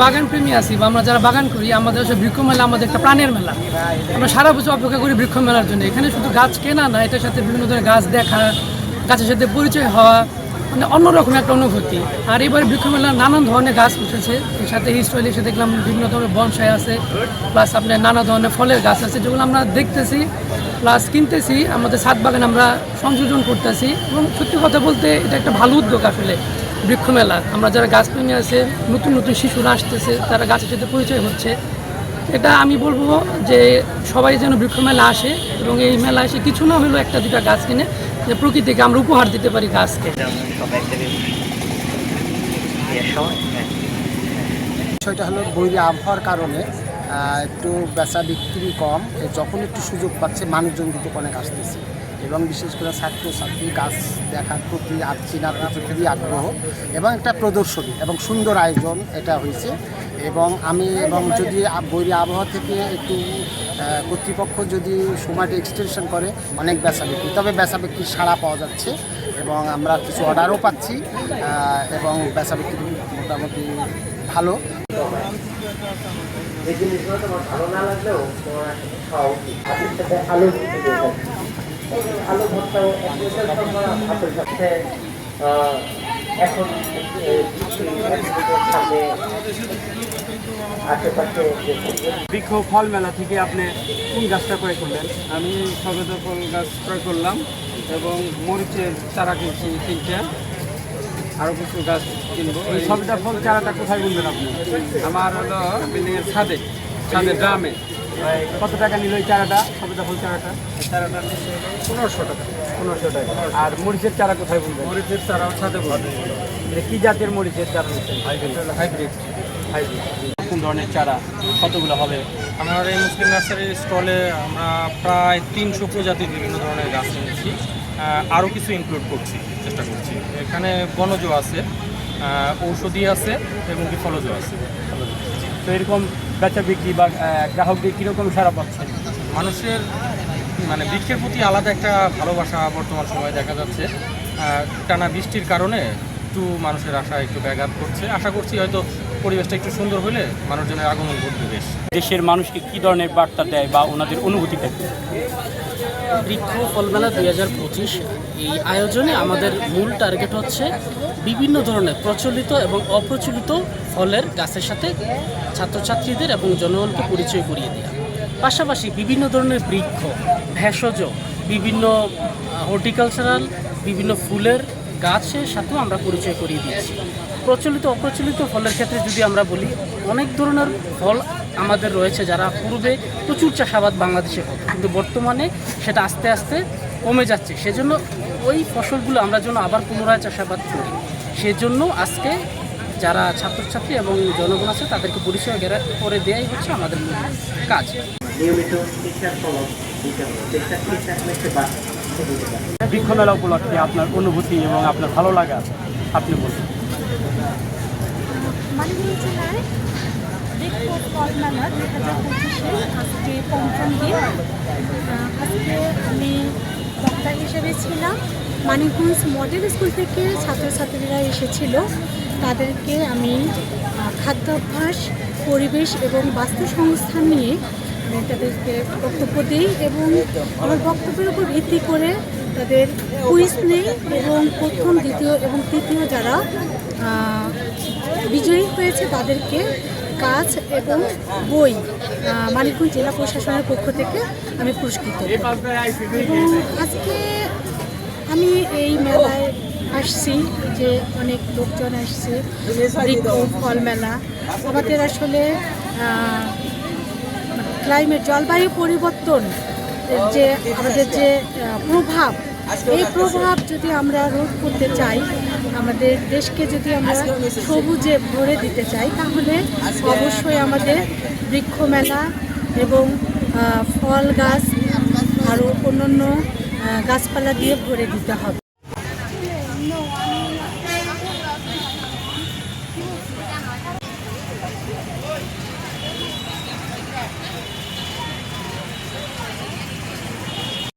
বাগান প্রেমী আছি বা আমরা যারা বাগান করি, আমাদের হচ্ছে বৃক্ষ মেলা আমাদের একটা প্রাণের মেলা। আমরা সারা বছর অপেক্ষা করি বৃক্ষ মেলার জন্য। এখানে শুধু গাছ কেনা না, এটার সাথে বিভিন্ন ধরনের গাছ দেখা, গাছের সাথে পরিচয় হওয়া মানে অন্যরকম একটা অনুভূতি। আর এবারে বৃক্ষ মেলার নানান ধরনের গাছ উঠেছে। এর সাথে হিস্টোরি এসে দেখলাম বিভিন্ন ধরনের বনসাই আছে প্লাস আপনার নানা ধরনের ফলের গাছ আছে, যেগুলো আমরা দেখতেছি প্লাস কিনতেছি। আমাদের ছাদ বাগান আমরা সংযোজন করতেছি। এবং সত্যি কথা বলতে এটা একটা ভালো উদ্যোগ আসলে। বৃক্ষ মেলা আমরা যারা গাছপ্রেমী আছে নতুন নতুন শিশুরা আসতেছে, তারা গাছের সাথে পরিচয় হচ্ছে। এটা আমি বলব যে সবাই যেন বৃক্ষমেলা আসে এবং এই মেলা এসে কিছু না হলেও একটা দুটা গাছ কিনে, যে প্রকৃতিকে আমরা উপহার দিতে পারি গাছকে। বিষয়টা হলো বৈরী আবহাওয়ার কারণে একটু বেচা বিক্রি কম, যখন একটু সুযোগ পাচ্ছে, মানুষজন কিন্তু অনেক আসতেছে এবং বিশেষ করে ছাত্রছাত্রী গাছ দেখার প্রতি চেনার প্রতি খুবই আগ্রহ এবং একটা প্রদর্শনী এবং সুন্দর আয়োজন এটা হয়েছে। এবং আমি এবং যদি বৈরী আবহাওয়া থেকে একটু কর্তৃপক্ষ যদি সময়টা এক্সটেনশন করে, অনেক বেচা বিক্রি। তবে বেচা বিক্রি সাড়া পাওয়া যাচ্ছে এবং আমরা কিছু অর্ডারও পাচ্ছি এবং বেচা বিক্রি মোটামুটি ভালো। তোমার আলু ভর্তা ভাতের সাথে এখন বৃক্ষ ফল মেলা থেকে আপনি কোন গাছটা ক্রয় করলেন? আমি সবেদা ফল গাছ ক্রয় করলাম এবং মরিচের চারা কিনছি তিনটা। আরও কিছু গাছ কিনবো। এই সবেদা ফল চারাটা কোথায় কিনবেন আপনি? আমার হলো বিল্ডিংয়ের ছাদে ছাদের গ্রামে। কত টাকা নিল এই চারাটা? সবেদা ফল চারাটা? চারাটা পনেরোশো টাকা। পনেরোশো টাকা। আর মরিচের চারা কোথায় বলবেন? মরিচের চারা ছাদে বলবেন এটা কী জাতের মরিচের চারা হাইব্রিড। হাইব্রিড। কোন ধরনের চারা কতগুলো হবে? আমার এই মুসলিম নার্সারির স্টলে আমরা প্রায় তিনশো প্রজাতির বিভিন্ন ধরনের গাছ এনেছি আরও কিছু ইনক্লুড করছি চেষ্টা করছি। এখানে বনজ আছে ঔষধি আছে এবং কি ফলজ আছে। তো এরকম বেচা বিক্রি বা গ্রাহকদের কীরকম সারা পাচ্ছেন? মানুষের মানে বৃক্ষের প্রতি আলাদা একটা ভালোবাসা বর্তমান সময়ে দেখা যাচ্ছে। টানা বৃষ্টির কারণে একটু মানুষের আশা একটু ব্যাঘাত করছে আশা করছি হয়তো পরিবেশটা একটু সুন্দর হলে মানুষজনের আগমন ঘটবে বেশ। দেশের মানুষকে কী ধরনের বার্তা দেয় বা ওনাদের অনুভূতিটা কী? বৃক্ষ ফলমেলা দুই হাজার পঁচিশ এই আয়োজনে আমাদের মূল টার্গেট হচ্ছে বিভিন্ন ধরনের প্রচলিত এবং অপ্রচলিত ফলের গাছের সাথে ছাত্রছাত্রীদের এবং জনগণকে পরিচয় করিয়ে দেওয়া পাশাপাশি বিভিন্ন ধরনের বৃক্ষ ভেষজ বিভিন্ন হর্টিকালচারাল বিভিন্ন ফুলের গাছের সাথেও আমরা পরিচয় করিয়ে দিয়েছি। প্রচলিত অপ্রচলিত ফলের ক্ষেত্রে যদি আমরা বলি অনেক ধরনের ফল আমাদের রয়েছে যারা পূর্বে প্রচুর চাষাবাদ বাংলাদেশে হতো কিন্তু বর্তমানে সেটা আস্তে আস্তে কমে যাচ্ছে। সেজন্য ওই ফসলগুলো আমরা যেন আবার পুনরায় চাষাবাদ করি। সেজন্য আজকে যারা ছাত্রছাত্রী এবং জনগণ আছে তাদেরকে পরিচয় গেরা- করে দেওয়াই হচ্ছে আমাদের মূল কাজ। নিয়মিত চিকিৎসার ফলন দিতে হবে। চিকিৎসা ঠিক থাকলে সে বাঁচে দিতে পারে। বৃক্ষ মেলা উপলক্ষে আপনার অনুভূতি এবং আপনার ভালো লাগা আপনি বলুন। পঞ্চম দিন। আমি হিসেবে ছিলাম। মানিকগঞ্জ মডেল স্কুল থেকে ছাত্রছাত্রীরা এসেছিল। তাদেরকে আমি খাদ্যাভ্যাস, পরিবেশ এবং বাস্তুসংস্থান নিয়ে আমি তাদেরকে বক্তব্য দিই এবং আমার বক্তব্যের উপর ভিত্তি করে তাদের কুইজ নেই এবং প্রথম, দ্বিতীয় এবং তৃতীয় যারা বিজয়ী হয়েছে তাদেরকে কাজ এবং বই মানিকগঞ্জ জেলা প্রশাসনের পক্ষ থেকে আমি পুরস্কৃত এবং আজকে আমি এই মেলায় আসছি যে অনেক লোকজন আসছে ফল মেলা আমাদের আসলে ক্লাইমেট জলবায়ু পরিবর্তন যে আমাদের যে প্রভাব এই প্রভাব যদি আমরা রোধ করতে চাই আমাদের দেশকে যদি আমরা সবুজে ভরে দিতে চাই তাহলে অবশ্যই আমাদের বৃক্ষ মেলা এবং ফল গাছ আরও অন্য অন্য গাছপালা দিয়ে ভরে দিতে হবে।